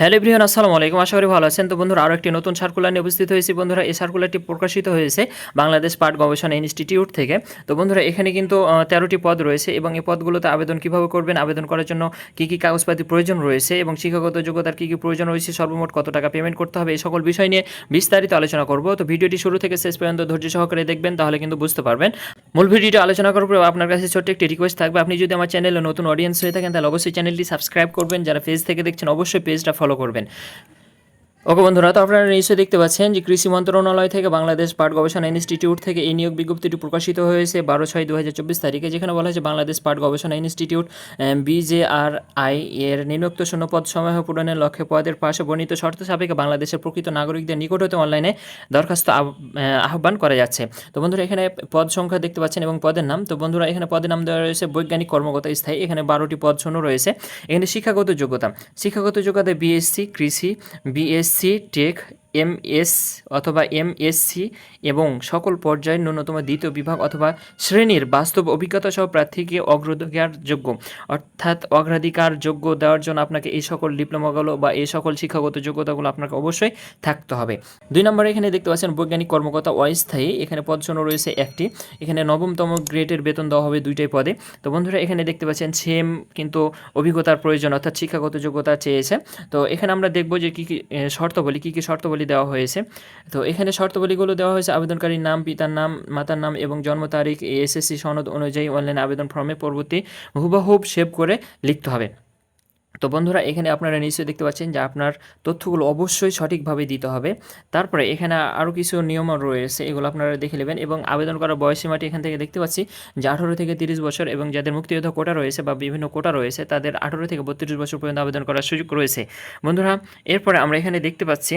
Hello everyone, আসসালামু আলাইকুম। আশা করি ভালো আছেন। তো বন্ধুরা আরও একটি নতুন সার্কুলার নিয়ে উপস্থিত হয়েছি। বন্ধুরা, এই সার্কুলারটি প্রকাশিত হয়েছে বাংলাদেশ পাট গবেষণা ইনস্টিটিউট থেকে। তো বন্ধুরা, এখানে কিন্তু তেরোটি পদ রয়েছে এবং এই পদগুলোতে আবেদন কীভাবে করবেন, আবেদন করার জন্য কী কী কাগজপাতি প্রয়োজন রয়েছে এবং শিক্ষাগত যোগ্যতার কী কী প্রয়োজন রয়েছে, সর্বমোট কত টাকা পেমেন্ট করতে হবে, এই সকল বিষয় নিয়ে বিস্তারিত আলোচনা করব। তো ভিডিওটি শুরু থেকে শেষ পর্যন্ত ধৈর্য সহকারে দেখবেন, তাহলে কিন্তু বুঝতে পারবেন। মূল ভিডিওটি আলোচনা করার পরে আপনার কাছে ছোট্ট একটি রিকোয়েস্ট থাকবে। আপনি যদি আমার চ্যানেলে নতুন অডিয়েন্স হয়ে থাকেন, তাহলে অবশ্যই চ্যানেলটি সাবস্ক্রাইব করবেন। যারা পেজ থেকে দেখছেন, অবশ্যই পেজটা ফলো করবেন। ওকে বন্ধুরা, তো আপনারা নিশ্চয়ই দেখতে পাচ্ছেন যে কৃষি মন্ত্রণালয় থেকে বাংলাদেশ পাট গবেষণা ইনস্টিটিউট থেকে এই নিয়োগ বিজ্ঞপ্তিটি প্রকাশিত হয়েছে বারো ছয় দু হাজার চব্বিশ তারিখে, যেখানে বলা হয়েছে বাংলাদেশ পাট গবেষণা ইনস্টিটিউট বিজেআরআই এর নিম্নোক্ত শূন্যপদ সমূহ পূরণের লক্ষ্যে পদের পাশে বর্ণিত শর্ত সাপেক্ষে বাংলাদেশের প্রকৃত নাগরিকদের নিকট হতে অনলাইনে দরখাস্ত আহ- আহ্বান করা যাচ্ছে। তো বন্ধুরা, এখানে পদ সংখ্যা দেখতে পাচ্ছেন এবং পদের নাম। তো বন্ধুরা, এখানে পদের নাম দেওয়া রয়েছে বৈজ্ঞানিক কর্মকর্তা স্থায়ী, এখানে বারোটি পদ শূন্য রয়েছে। এখানে শিক্ষাগত যোগ্যতা। শিক্ষাগত যোগ্যতা বিএসসি কৃষি বিএসসি টেক এমএস অথবা এমএসসি এবং সকল পর্যায়ের ন্যূনতম দ্বিতীয় বিভাগ অথবা শ্রেণির বাস্তব অভিজ্ঞতা সহ প্রার্থীকে অগ্রাধিকার যোগ্য অর্থাৎ অগ্রাধিকার যোগ্য দেওয়ার জন্য আপনাকে এই সকল ডিপ্লোমাগুলো বা এই সকল শিক্ষাগত যোগ্যতাগুলো আপনাকে অবশ্যই থাকতে হবে। দুই নম্বরে এখানে দেখতে পাচ্ছেন বৈজ্ঞানিক কর্মকর্তা অস্থায়ী, এখানে পদশূন্য রয়েছে একটি, এখানে নবমতম গ্রেডের বেতন দেওয়া হবে দুইটাই পদে। তো বন্ধুরা, এখানে দেখতে পাচ্ছেন সেম কিন্তু অভিজ্ঞতার প্রয়োজন, অর্থাৎ শিক্ষাগত যোগ্যতা চেয়েছে। তো এখানে আমরা দেখব যে কী কী শর্তাবলী, কী কী শর্তাবলী দেওয়া হয়েছে। তো এখানে শর্তাবলীগুলো দেওয়া হয়েছে, আবেদনকারীর নাম, পিতার নাম, মাতার নাম এবং জন্ম তারিখ এসএসসি সনদ অনুযায়ী অনলাইন আবেদন ফর্মে পরবর্তী হুবহুব সেভ করে লিখতে হবে। তো বন্ধুরা, এখানে আপনারা নিশ্চয়ই দেখতে পাচ্ছেন যে আপনার তথ্যগুলো অবশ্যই সঠিকভাবে দিতে হবে। তারপরে এখানে আরও কিছু নিয়ম রয়েছে, এগুলো আপনারা দেখে নেবেন এবং আবেদন করার বয়সীমাটি এখান থেকে দেখতে পাচ্ছি যে আঠারো থেকে তিরিশ বছর এবং যাদের মুক্তিযোদ্ধা কোটা রয়েছে বা বিভিন্ন কোটা রয়েছে, তাদের আঠারো থেকে বত্রিশ বছর পর্যন্ত আবেদন করার সুযোগ রয়েছে। বন্ধুরা, এরপরে আমরা এখানে দেখতে পাচ্ছি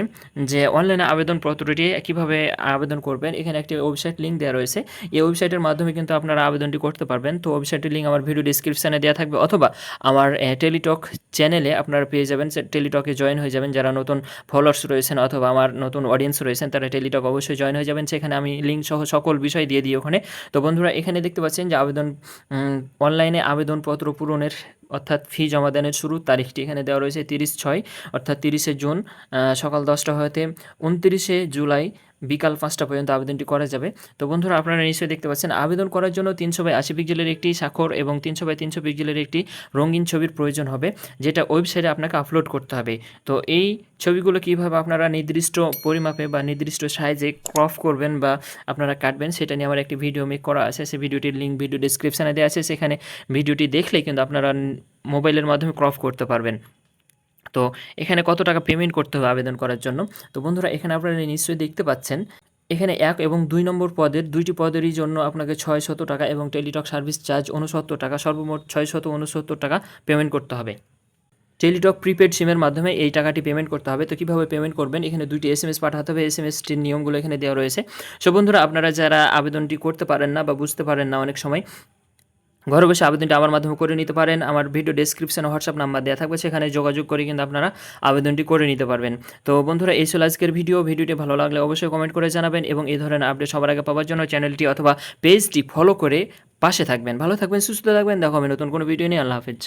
যে অনলাইনে আবেদনপত্রটি কীভাবে আবেদন করবেন। এখানে একটি ওয়েবসাইট লিঙ্ক দেওয়া রয়েছে। এই ওয়েবসাইটের মাধ্যমে কিন্তু আপনারা আবেদনটি করতে পারবেন। তো ওয়েবসাইটের লিঙ্ক আমার ভিডিও ডিসক্রিপশানে দেওয়া থাকবে অথবা আমার টেলিটক চ্যানেলে আপনারা পেয়ে যাবেন। টেলিটকে জয়েন হয়ে যাবেন। যারা নতুন ফলোয়ার্স রয়েছেন অথবা আমার নতুন অডিয়েন্স রয়েছেন, তারা টেলিটক অবশ্যই জয়েন হয়ে যাবেন। সেখানে আমি লিঙ্ক সহ সকল বিষয় দিয়ে দিই ওখানে। তো বন্ধুরা, এখানে দেখতে পাচ্ছেন যে আবেদন অনলাইনে আবেদনপত্র পূরণের অর্থাৎ ফি জমা দানের শুরুর তারিখটি এখানে দেওয়া রয়েছে তিরিশ ছয়, অর্থাৎ তিরিশে জুন সকাল দশটা হতে উনত্রিশে জুলাই বিকাল পাঁচটা পর্যন্ত আবেদনটি করা যাবে। তো বন্ধুরা, আপনারা নিশ্চয়ই দেখতে পাচ্ছেন, আবেদন করার জন্য তিনশো বাই আশি পিক্সেলের একটি স্বাক্ষর এবং তিনশো বাই তিনশো পিক্সেলের একটি রঙিন ছবির প্রয়োজন হবে, যেটা ওয়েবসাইটে আপনাকে আপলোড করতে হবে। তো এই ছবিগুলো কীভাবে আপনারা নির্দিষ্ট পরিমাপে বা নির্দিষ্ট সাইজে ক্রপ করবেন বা আপনারা কাটবেন, সেটা নিয়ে আমার একটি ভিডিও মেক করা আছে। সেই ভিডিওটির লিঙ্ক ভিডিও ডিসক্রিপশানে দেওয়া আছে। সেখানে ভিডিওটি দেখলেই কিন্তু আপনারা মোবাইলের মাধ্যমে ক্রপ করতে পারবেন। তো এখানে কত টাকা পেমেন্ট করতে হবে আবেদন করার জন্য? তো বন্ধুরা, এখানে আপনারা নিশ্চয়ই দেখতে পাচ্ছেন, এখানে এক এবং দুই নম্বর পদের, দুইটি পদেরই জন্য আপনাকে ছয় শত টাকা এবং টেলিটক সার্ভিস চার্জ উনসত্তর টাকা, সর্বমোট ছয় শত টাকা পেমেন্ট করতে হবে। টেলিটক প্রিপেড সিমের মাধ্যমে এই টাকাটি পেমেন্ট করতে হবে। তো কীভাবে পেমেন্ট করবেন? এখানে দুইটি এস এম এস পাঠাতে হবে। এস এম এসটির নিয়মগুলো এখানে দেওয়া রয়েছে। সো বন্ধুরা, আপনারা যারা আবেদনটি করতে পারেন না বা বুঝতে পারেন না অনেক সময় ঘরে বসে আবেদনটি আমার মাধ্যমে করে নিতে পারেন। আমার ভিডিও ডেসক্রিপশনে হোয়াটসঅ্যাপ নাম্বার দেওয়া থাকবে, সেখানে যোগাযোগ করে কিন্তু আপনারা আবেদনটি করে নিতে পারবেন। তো বন্ধুরা, এই ছিল আজকের ভিডিও। ভিডিওটি ভালো লাগলে অবশ্যই কমেন্ট করে জানাবেন এবং এই ধরনের আপডেট সবার আগে পাওয়ার জন্য চ্যানেলটি অথবা পেজটি ফলো করে পাশে থাকবেন। ভালো থাকবেন, সুস্থ থাকবেন। দেখো আমি নতুন কোনো ভিডিও নিয়ে। আল্লাহ হাফিজ।